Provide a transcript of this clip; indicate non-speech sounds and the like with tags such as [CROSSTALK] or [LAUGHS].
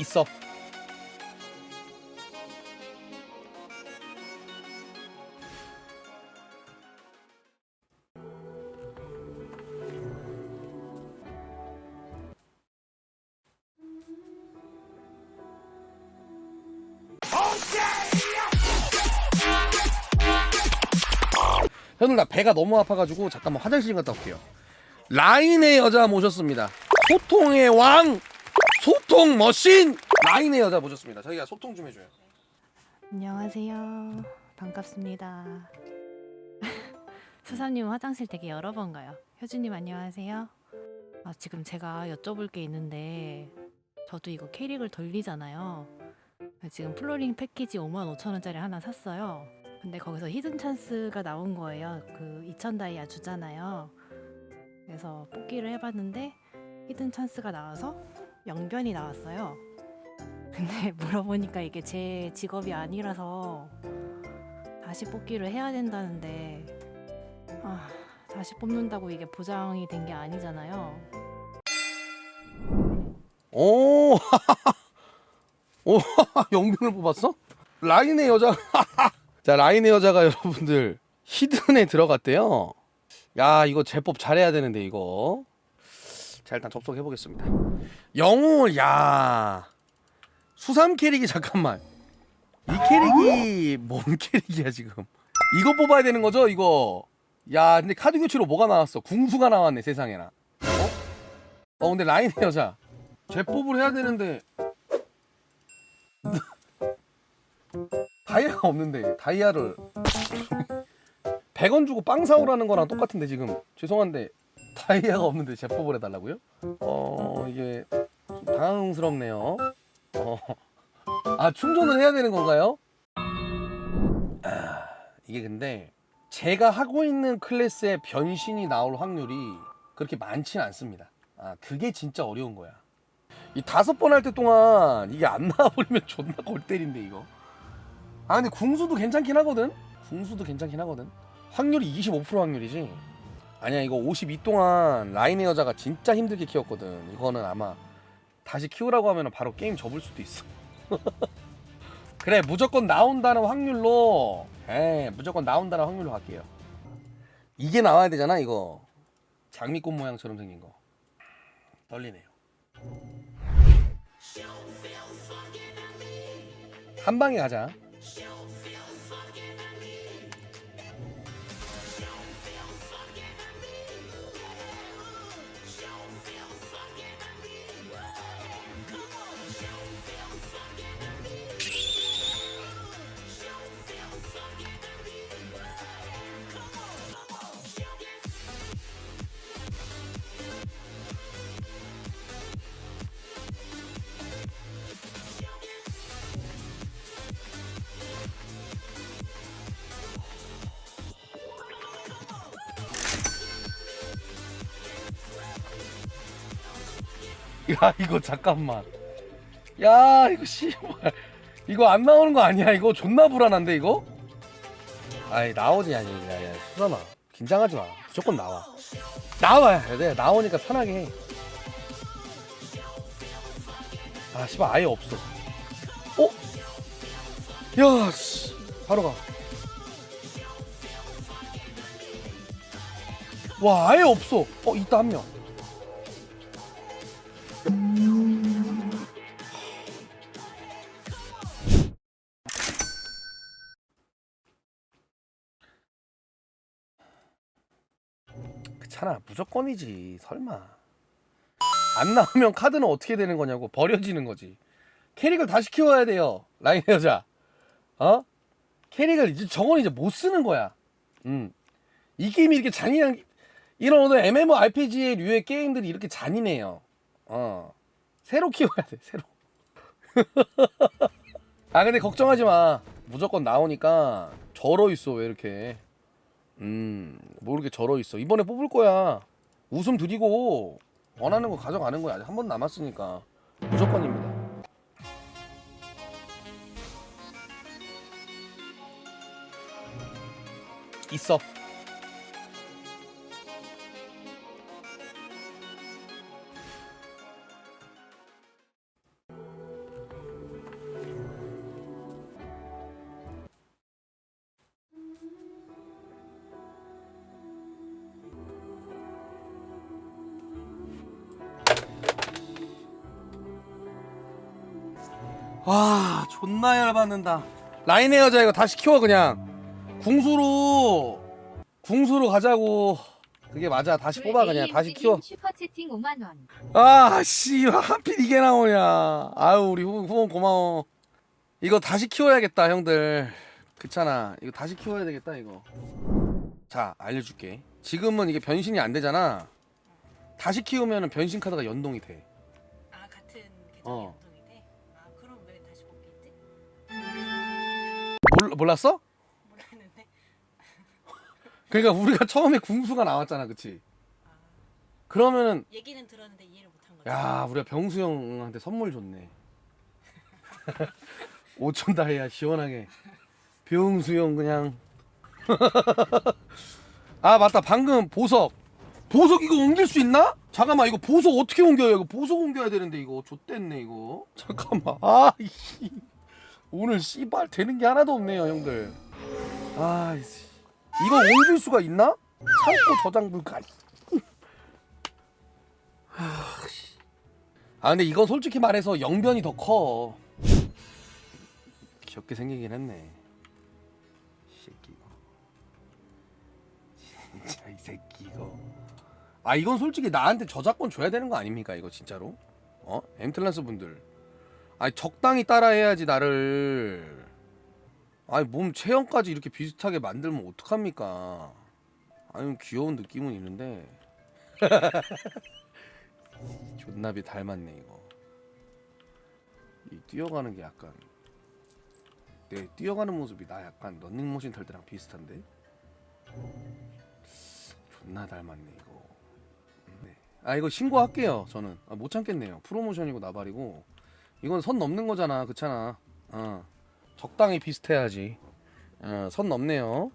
있어. 현우 나 배가 너무 아파가지고 잠깐만 화장실 좀 갔다 올게요. 라인의 여자 모셨습니다. 소통의 왕, 소통 머신 라인의 여자 모셨습니다. 저희가 소통 좀 해줘요. 안녕하세요. 반갑습니다. [LAUGHS] 수사님 화장실 되게 여러 번 가요. 효주님 안녕하세요. 아, 지금 제가 여쭤볼 게 있는데 저도 이거 캐릭을 돌리잖아요. 지금 플로링 패키지 5만 5천 원짜리 하나 샀어요. 근데 거기서 히든 찬스가 나온 거예요. 그 2천 다이아 주잖아요. 그래서 뽑기를 해봤는데 히든 찬스가 나와서 영변이 나왔어요. 근데 [LAUGHS] 물어보니까 이게 제 직업이 아니라서 다시 뽑기를 해야 된다는데 아, 다시 뽑는다고 이게 보장이 된 게 아니잖아요. 오, [LAUGHS] 오, [LAUGHS] 영빈을 뽑았어? 라인의 여자. 자, 라인의 여자가 여러분들 히든에 들어갔대요. 야, 이거 제법 잘해야 되는데 이거. 자, 일단 접속해 보겠습니다. 영웅을 야. 수삼 캐릭이 잠깐만. 이 캐릭이 뭔 캐릭이야 지금? 이거 뽑아야 되는 거죠, 이거? 야, 근데 카드 교체로 뭐가 나왔어? 궁수가 나왔네, 세상에나. 어? 어, 근데 라인의 여자. 제법을 해야 되는데 다이아가 없는데 다이아를 [LAUGHS] 100원 주고 빵 사오라는 거랑 똑같은데 지금 죄송한데 다이아가 없는데 제법을 해달라고요? 어 이게 좀 당황스럽네요. 어. 아 충전을 해야 되는 건가요? 아 이게 근데 제가 하고 있는 클래스의 변신이 나올 확률이 그렇게 많지는 않습니다. 아 그게 진짜 어려운 거야. 이 다섯 번 할 때 동안 이게 안 나와버리면 [LAUGHS] 존나 골 때린데 이거. 아 근데 궁수도 괜찮긴 하거든. 궁수도 괜찮긴 하거든. 확률이 25% 확률이지. 아니야 이거 52 동안 라인의 여자가 진짜 힘들게 키웠거든. 이거는 아마 다시 키우라고 하면 바로 게임 접을 수도 있어. [LAUGHS] 그래 무조건 나온다는 확률로. 에 무조건 나온다는 확률로 갈게요. 이게 나와야 되잖아 이거. 장미꽃 모양처럼 생긴 거. 떨리네요. 한 방에 가자. 야 이거 잠깐만. 야 이거 씨발 이거 안 나오는 거 아니야? 이거 존나 불안한데 이거? 아이 나오지 아니 야 야 수산아 긴장하지 마. 무조건 나와. 나와야 돼. 나오니까 편하게 해. 아 씨발 아예 없어. 어? 야 씨. 바로 가. 와 아예 없어. 어 있다 한 명. 그찮아. 무조건이지. 설마. 안 나오면 카드는 어떻게 되는 거냐고. 버려지는 거지. 캐릭을 다시 키워야 돼요. 라인 여자. 어? 캐릭을 이제 저건 이제 못 쓰는 거야. 음 이 게임이 이렇게 잔인한 이런 오늘 MMORPG 류의 게임들이 이렇게 잔인해요. 어. 새로 키워야 돼 새로. [LAUGHS] 아 근데 걱정하지 마. 무조건 나오니까 절어 있어 왜 이렇게 음, 모르게 절어 있어. 이번에 뽑을 거야. 웃음 드리고 원하는 거 가져가는 거야. 아직 한 번 남았으니까 무조건입니다. 있어. 아 존나 열받는다. 라인 헤어져 이거 다시 키워 그냥. 궁수로. 궁수로 가자고. 그게 맞아. 다시 뽑아 그냥. 다시 키워. 슈퍼 채팅 5만 원. 아씨 하필 이게 나오냐. 아유 우리 후, 후원 고마워. 이거 다시 키워야겠다 형들. 그렇잖아. 이거 다시 키워야 되겠다 이거. 자 알려줄게. 지금은 이게 변신이 안 되잖아. 다시 키우면 변신 카드가 연동이 돼. 아 같은 계정이 어. 몰, 몰랐어? 몰랐는데. [LAUGHS] 그러니까 우리가 처음에 궁수가 나왔잖아 그치? 그러면은 얘기는 들었는데 이해를 못한 거지. 야 우리가 병수 형한테 선물 줬네. [LAUGHS] 5천 다이아 시원하게. 병수 형 그냥. [LAUGHS] 아 맞다. 방금 보석. 보석 이거 옮길 수 있나? 잠깐만 이거 보석 어떻게 옮겨요? 이거 보석 옮겨야 되는데 이거 좆됐네 이거. 잠깐만. 아 이씨 오늘 씨발 되는 게 하나도 없네요 형들 아 이씨 이거 옮길 수가 있나? 창고 저장 불가 아 근데 이건 솔직히 말해서 영변이 더 커. 귀엽게 생기긴 했네. 이 새끼. 진짜 이 새끼 이거. 아 이건 솔직히 나한테 저작권 줘야 되는 거 아닙니까 이거 진짜로? 어? 엠틀란스 분들. 아니 적당히 따라해야지 나를. 아니 몸 체형까지 이렇게 비슷하게 만들면 어떡합니까? 아니 귀여운 느낌은 있는데. [LAUGHS] 존나비 닮았네 이거. 이 뛰어가는 게 약간 내 뛰어가는 모습이 나 약간 런닝머신 탈 때랑 비슷한데. 존나 닮았네 이거. 네. 아 이거 신고할게요 저는 아, 못 참겠네요 프로모션이고 나발이고 이건 선 넘는 거잖아 그렇잖아. 어. 적당히 비슷해야지. 어, 선 넘네요